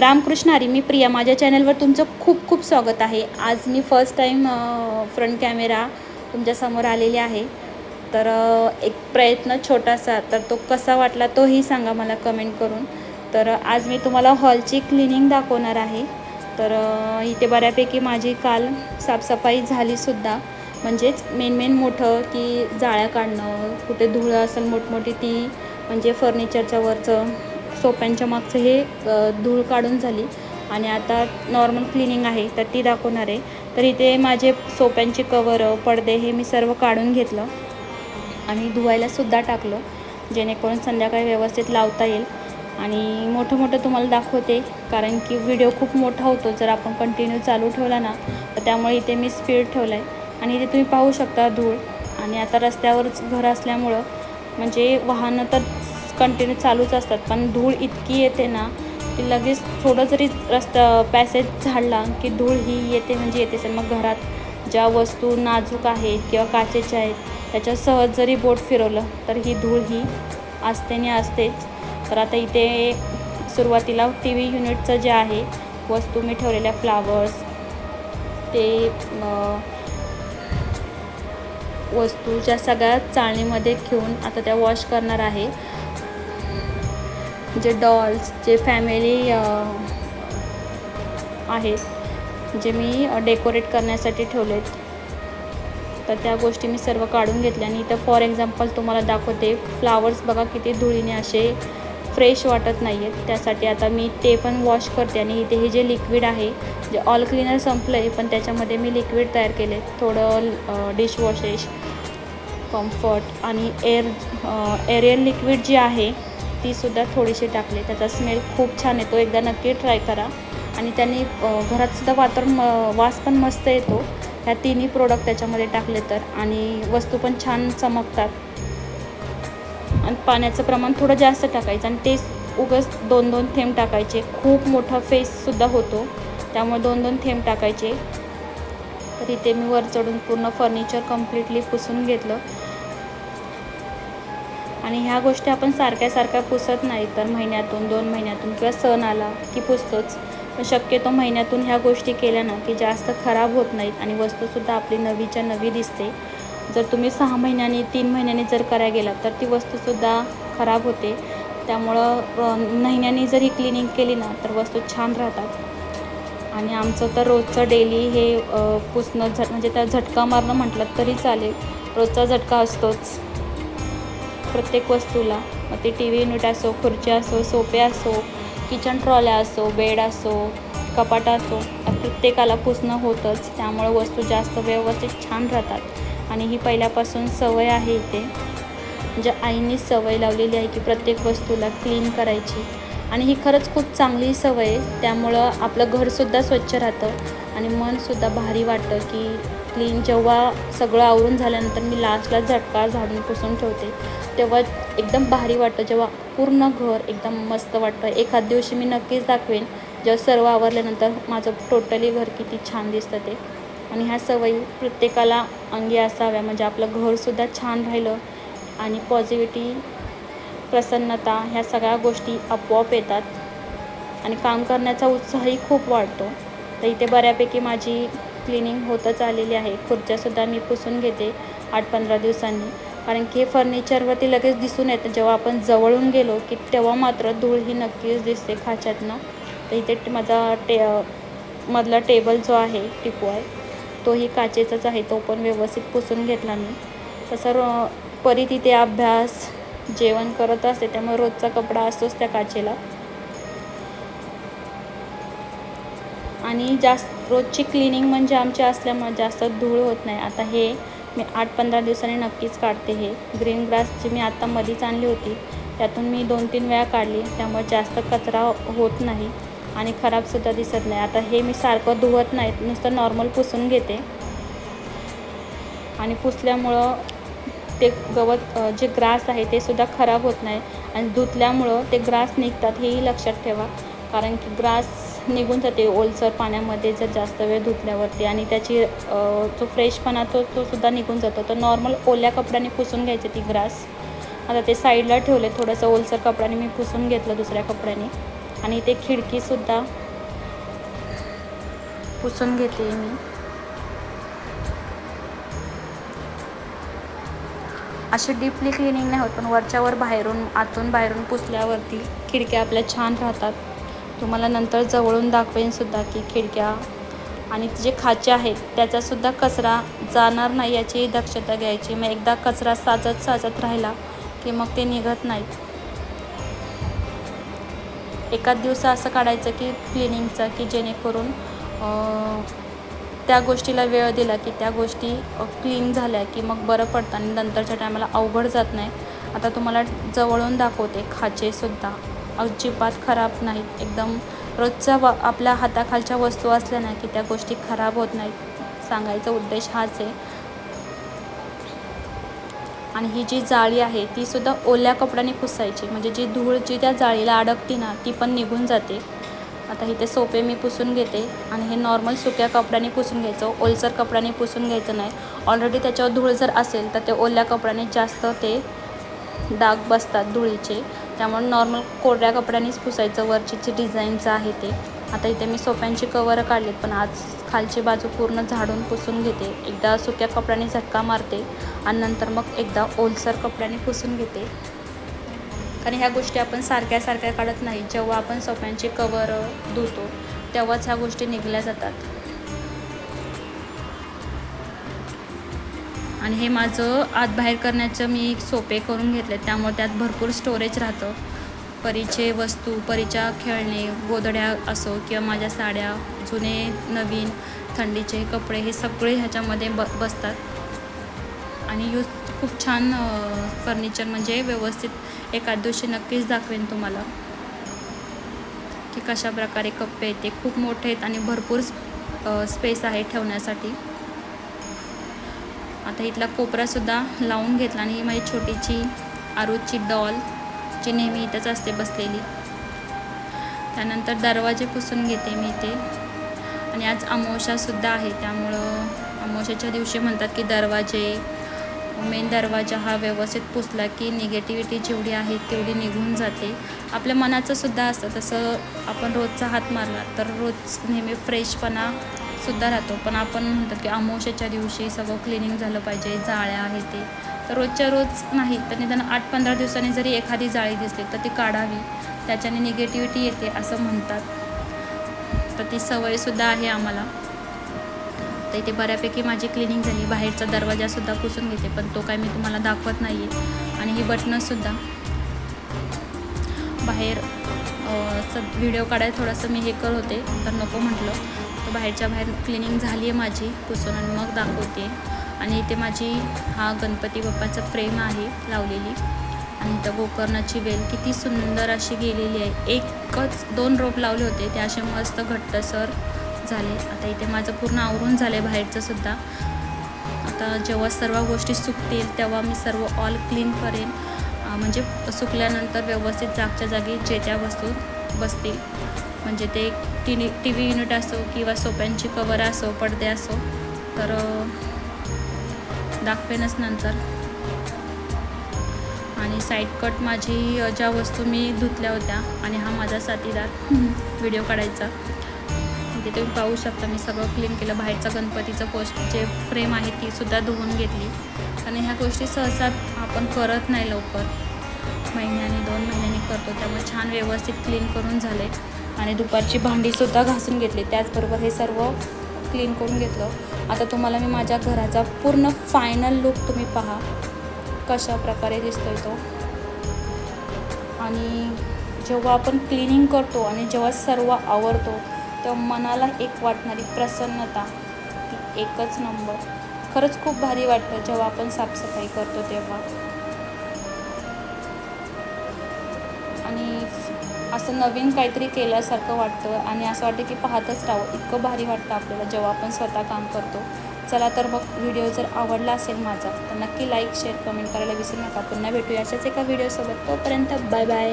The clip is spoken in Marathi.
रामकृष्ण हरी मी प्रिया. माझ्या चॅनलवर तुमचं खूप खूप स्वागत आहे. आज मी फर्स्ट टाईम फ्रंट कॅमेरा तुमच्यासमोर आलेली आहे. तर एक प्रयत्न छोटासा तर तो कसा वाटला तोही सांगा मला कमेंट करून. तर आज मी तुम्हाला हॉलची क्लिनिंग दाखवणार आहे. तर इथे बऱ्यापैकी माझी काल साफसफाई झालीसुद्धा म्हणजेच मेन मेन मोठं की जाळ्या काढणं कुठे धुळं असेल मोठमोठी ती म्हणजे फर्निचरच्या वरचं सोप्यांच्या मागचं हे धूळ काढून झाली. आणि आता नॉर्मल क्लिनिंग आहे तर ती दाखवणार आहे. तर इथे माझे सोप्यांचे कवर पडदे हे मी सर्व काढून घेतलं. आणि धुवायलासुद्धा टाकलं जेणेकरून संध्याकाळी व्यवस्थित लावता येईल. आणि मोठं मोठं तुम्हाला दाखवते कारण की व्हिडिओ खूप मोठा होतो. जर आपण कंटिन्यू चालू ठेवला ना तर त्यामुळे इथे मी स्पीड ठेवला आहे आणि इथे तुम्ही पाहू शकता धूळ. आणि आता रस्त्यावरच घर असल्यामुळं म्हणजे वाहनं तर कंटिन्यू चालूच असतात. पण धूळ इतकी येते ना की लगेच थोडं जरी रस्ता पॅसेज झाडला की धूळ ही येते म्हणजे येतेच. मग घरात ज्या वस्तू नाजूक आहेत किंवा काचेच्या आहेत त्याच्या सहज जरी बोट फिरवलं तर ही धूळ ही असते आणि असतेच तर आता इथे सुरुवातीला टी व्ही युनिटचं जे आहे वस्तू मी ठेवलेल्या फ्लावर्स ते वस्तू ज्या सगळ्या चाळणीमध्ये ठेवून आता त्या वॉश करणार आहे. जे डॉल्स जे फॅमिली आहेत जे मी डेकोरेट करण्यासाठी ठेवलेत. तर त्या गोष्टी मी सर्व काढून घेतल्या आणि इथं फॉर एक्झाम्पल तुम्हाला दाखवते फ्लावर्स बघा किती धुळीने असे फ्रेश वाटत नाही आहेत त्यासाठी आता मी ते पण वॉश करते आणि इथे हे जे लिक्विड आहे जे ऑल क्लिनर संपलं आहे पण त्याच्यामध्ये मी लिक्विड तयार केले थोडं डिशवॉशेश कम्फर्ट आणि एअर एरियल लिक्विड जे आहे तीसुद्धा थोडीशी टाकली. त्याचा स्मेल खूप छान येतो. एकदा नक्की ट्राय करा. आणि त्यांनी घरातसुद्धा वातावरण म- वास पण मस्त येतो. ह्या तिन्ही प्रोडक्ट त्याच्यामध्ये टाकले तर. आणि वस्तू पण छान चमकतात. आणि पाण्याचं प्रमाण थोडं जास्त टाकायचं. आणि ते उगच दोन दोन थेंब टाकायचे. खूप मोठा फेससुद्धा होतो. त्यामुळे दोन दोन थेंब टाकायचे. तर इथे मी वर चढून पूर्ण फर्निचर कम्प्लिटली पुसून घेतलं. आणि ह्या गोष्टी आपण सारख्या सारख्या पुसत नाही. तर महिन्यातून दोन महिन्यातून किंवा सण आला की पुसतोच. पण शक्यतो महिन्यातून ह्या गोष्टी केल्या ना की जास्त खराब होत नाहीत आणि वस्तूसुद्धा आपली नवीच्या नवी दिसते. जर तुम्ही सहा महिन्यांनी तीन महिन्यांनी जर करायला गेला तर ती वस्तूसुद्धा खराब होते. त्यामुळं अ, महिन्यांनी जर ही क्लिनिंग केली ना तर वस्तू छान राहतात. आणि आमचं तर रोजचं डेली हे पुसणं झट म्हणजे त्या झटका मारणं म्हटलं तरी चालेल. रोजचा झटका असतोच. प्रत्येक वस्तूला. मग ते टी व्ही युनिट असो खुर्च्या असो सोफे असो किचन ट्रॉल्या असो बेड असो कपाट असो प्रत्येकाला पुसणं होतंच. त्यामुळं वस्तू जास्त व्यवस्थित छान राहतात. आणि ही पहिल्यापासून सवय आहे इथे. म्हणजे आईने सवय लावलेली आहे की प्रत्येक वस्तूला क्लीन करायची. आणि ही खरंच खूप चांगली सवय आहे. त्यामुळं आपलं घरसुद्धा स्वच्छ राहतं. आणि मनसुद्धा भारी वाटतं की क्लीन जेव्हा सगळं आवरून झाल्यानंतर मी लास्टला झटका झाडून पुसून ठेवते. तेव्हा एकदम भारी वाटतं जेव्हा पूर्ण घर एकदम मस्त वाटतं. एखाद दिवशी मी नक्कीच दाखवेन जेव्हा सर्व आवरल्यानंतर माझं टोटली घर किती छान दिसतं ते. आणि ह्या सवयी प्रत्येकाला अंगी असाव्या म्हणजे आपलं घरसुद्धा छान राहिलं आणि पॉझिटिव्हिटी प्रसन्नता ह्या सगळ्या गोष्टी आपोआप येतात. आणि काम करण्याचा उत्साहही खूप वाढतो. तर इथे बऱ्यापैकी माझी क्लिनिंग होतच आलेली आहे. खुर्च्यासुद्धा मी पुसून घेते आठ पंधरा दिवसांनी. कारण की हे फर्निचरवरती लगेच दिसून येतं. जेव्हा आपण जवळून गेलो की तेव्हा मात्र धूळ ही नक्कीच दिसते खाच्यातनं. तर इथे माझा टे मधला टेबल जो आहे टिपू आहे तोही काचेचाच आहे. तो पण व्यवस्थित पुसून घेतला मी. तसं परी तिथे अभ्यास जेवण करत असते. त्यामुळे रोजचा कपडा असतोच त्या काचेला. आणि जास्त रोजची क्लिनिंग म्हणजे आमची असल्यामुळे जास्त धूळ होत नाही. आता हे मी आठ पंधरा दिवसांनी नक्कीच काढते हे. ग्रीन ग्रासची मी आत्ता मधीच आणली होती त्यातून मी दोन तीन वेळा काढली. त्यामुळे जास्त कचरा होत नाही आणि खराबसुद्धा दिसत नाही. आता हे मी सारखं धुवत नाहीत नुसतं नॉर्मल पुसून घेते. आणि पुसल्यामुळं ते गवत जे ग्रास आहे ते सुद्धा खराब होत नाही. आणि धुतल्यामुळं ते ग्रास निघतात हेही लक्षात ठेवा. कारण की ग्रास निघून जाते. ओलसर पाण्यामध्ये जर जास्त वेळ धुतल्यावरती आणि त्याची जो फ्रेशपणा तो तो सुद्धा निघून जातो. तर नॉर्मल ओल्या कपड्याने पुसून घ्यायचे ती ग्रास. आता ते साईडला ठेवले थोडंसं ओलसर कपड्याने मी पुसून घेतलं दुसऱ्या कपड्याने. आणि ते खिडकीसुद्धा पुसून घेते मी. अशी डीपली क्लिनिंग नाही होत पण वरच्यावर बाहेरून आतून बाहेरून पुसल्यावरती खिडक्या आपल्या छान राहतात. तुम्हाला नंतर जवळून दाखवेन सुद्धा की खिडक्या आणि जे खाचे आहेत त्याचासुद्धा कचरा जाणार नाही याची दक्षता घ्यायची. मग एकदा कचरा साचत साचत राहिला की मग ते निघत नाहीत. एकाच दिवसा असं काढायचं की क्लिनिंगचं की जेणेकरून त्या गोष्टीला वेळ दिला की त्या गोष्टी क्लीन झाल्या की मग बरं पडतं आणि नंतरच्या टायमाला अवघड जात नाही. आता तुम्हाला जवळून दाखवते खाचेसुद्धा अजिबात खराब नाहीत. एकदम रोजच्या व आपल्या हाताखालच्या वस्तू असल्या ना की त्या गोष्टी खराब होत नाहीत. सांगायचा उद्देश हाच आहे. आणि ही जी जाळी आहे ती सुद्धा ओल्या कपड्याने पुसायची. म्हणजे जी धूळ जी त्या जाळीला अडकते ना ती पण निघून जाते. आता इथे सोपे मी पुसून घेते. आणि हे नॉर्मल सुक्या कपड्याने पुसून घ्यायचं. ओलसर कपड्याने पुसून घ्यायचं नाही. ऑलरेडी त्याच्यावर धूळ जर असेल तर ते ओल्या कपड्याने जास्त ते डाग बसतात धुळीचे. त्यामुळे नॉर्मल कोरड्या कपड्यानेच पुसायचं. वरची जी डिझाईनचं आहे ते. आता इथे मी सोप्यांची कवरं काढलीत पण आज खालची बाजू पूर्ण झाडून पुसून घेते. एकदा सुक्या कपड्याने झटका मारते आणि नंतर मग एकदा ओलसर कपड्याने पुसून घेते. कारण ह्या गोष्टी आपण सारख्या सारख्या काढत नाही. जेव्हा आपण सोप्यांची कवर धुतो तेव्हाच ह्या गोष्टी निघल्या जातात. आणि हे माझं आत बाहेर करण्याचं मी सोपे करून घेतले. त्यामुळे त्यात भरपूर स्टोरेज राहतं. परीचे वस्तू परीच्या खेळणे गोदड्या असो किंवा माझ्या साड्या जुने नवीन थंडीचे कपडे हे सगळे ह्याच्यामध्ये ब बसतात. आणि यूज खूप छान फर्निचर म्हणजे व्यवस्थित एखाद दिवशी नक्कीच दाखवेन तुम्हाला. की कशा प्रकारे कप्पे आहेत ते खूप मोठे आहेत आणि भरपूर स्पेस आहे ठेवण्यासाठी. आता इथला कोपरासुद्धा लावून घेतला आणि ही माझी छोटीची आरूची डॉल जी नेहमी इथंच असते बसलेली. त्यानंतर दरवाजे पुसून घेते मी ते आणि आज अमोशासुद्धा आहे त्यामुळं अमोशाच्या दिवशी म्हणतात की दरवाजे मेन दरवाजा हा व्यवस्थित पुसला की निगेटिव्हिटी जेवढी आहे तेवढी निघून जाते. आपल्या मनाचंसुद्धा असतं तसं आपण रोजचा हात मारला तर रोज नेहमी फ्रेशपणा सुद्धा राहतो. पण आपण म्हणतो की अमावश्याच्या दिवशी सगळं क्लिनिंग झालं पाहिजे जाळ्या आहे ते. तर रोजच्या रोज नाही तर निदान आठ पंधरा दिवसांनी जरी एखादी जाळी दिसली तर ती काढावी. त्याच्याने निगेटिव्हिटी येते असं म्हणतात. तर ती सवयसुद्धा आहे आम्हाला. तर इथे बऱ्यापैकी माझी क्लिनिंग झाली. बाहेरचा दरवाजासुद्धा पुसून घेते पण तो काय मी तुम्हाला दाखवत नाही आहे आणि ही बटनंसुद्धा बाहेर स व्हिडिओ काढायला थोडंसं मी हे कर होते तर नको म्हटलं. बाहेरच्या बाहेर क्लिनिंग झाली आहे माझी पुसून आणि मग दाखवते. आणि इथे माझी हा गणपती बाप्पाचा फ्रेम आहे लावलेली. आणि त्या गोकर्णाची वेल किती सुंदर अशी गेलेली आहे. एकच दोन रोप लावले होते. ते असे मस्त घट्टसर झाले. आता इथे माझं पूर्ण आवरून झालं आहे बाहेरचंसुद्धा आता जेव्हा सर्व गोष्टी सुकतील तेव्हा मी सर्व ऑल क्लीन करेन. म्हणजे सुकल्यानंतर व्यवस्थित जागच्या जागी जे त्या वस्तू बसतील. म्हणजे ते टी टी व्ही युनिट असो किंवा सोप्यांची कवर असो पडदे असो तर दाखवेनच नंतर. आणि साईड कट माझी ज्या वस्तू मी धुतल्या होत्या आणि हा माझा साथीदार व्हिडिओ काढायचा. तिथे तुम्ही पाहू शकता मी सगळं क्लीन केलं. बाहेरचं गणपतीचं पोस्ट जे फ्रेम आहे ती सुद्धा धुवून घेतली. आणि ह्या गोष्टी सहसा आपण करत नाही लवकर. महिन्याने दोन महिन्यांनी करतो. त्यामुळे छान व्यवस्थित क्लीन करून झाले. आणि दुपारची भांडीसुद्धा घासून घेतली. त्याचबरोबर हे सर्व क्लीन करून घेतलं. आता तुम्हाला मी माझ्या घराचा पूर्ण फायनल लुक तुम्ही पहा. कशा प्रकारे दिसतोय तो. आणि जेव्हा आपण क्लिनिंग करतो आणि जेव्हा सर्व आवरतो तेव्हा मनाला एक वाटणारी प्रसन्नता ती एकच नंबर खरंच खूप भारी वाटतं जेव्हा आपण साफसफाई करतो तेव्हा. असं नवीन काहीतरी केल्यासारखं वाटतं आणि असं वाटतं की पाहतच राहावं. इतकं भारी वाटतं आपल्याला जेव्हा आपण स्वतः काम करतो. चला तर मग व्हिडिओ जर आवडला असेल माझा तर नक्की लाईक शेअर कमेंट करायला विसरू नका. पुन्हा भेटूया अशाच एका व्हिडिओसोबत तोपर्यंत बाय बाय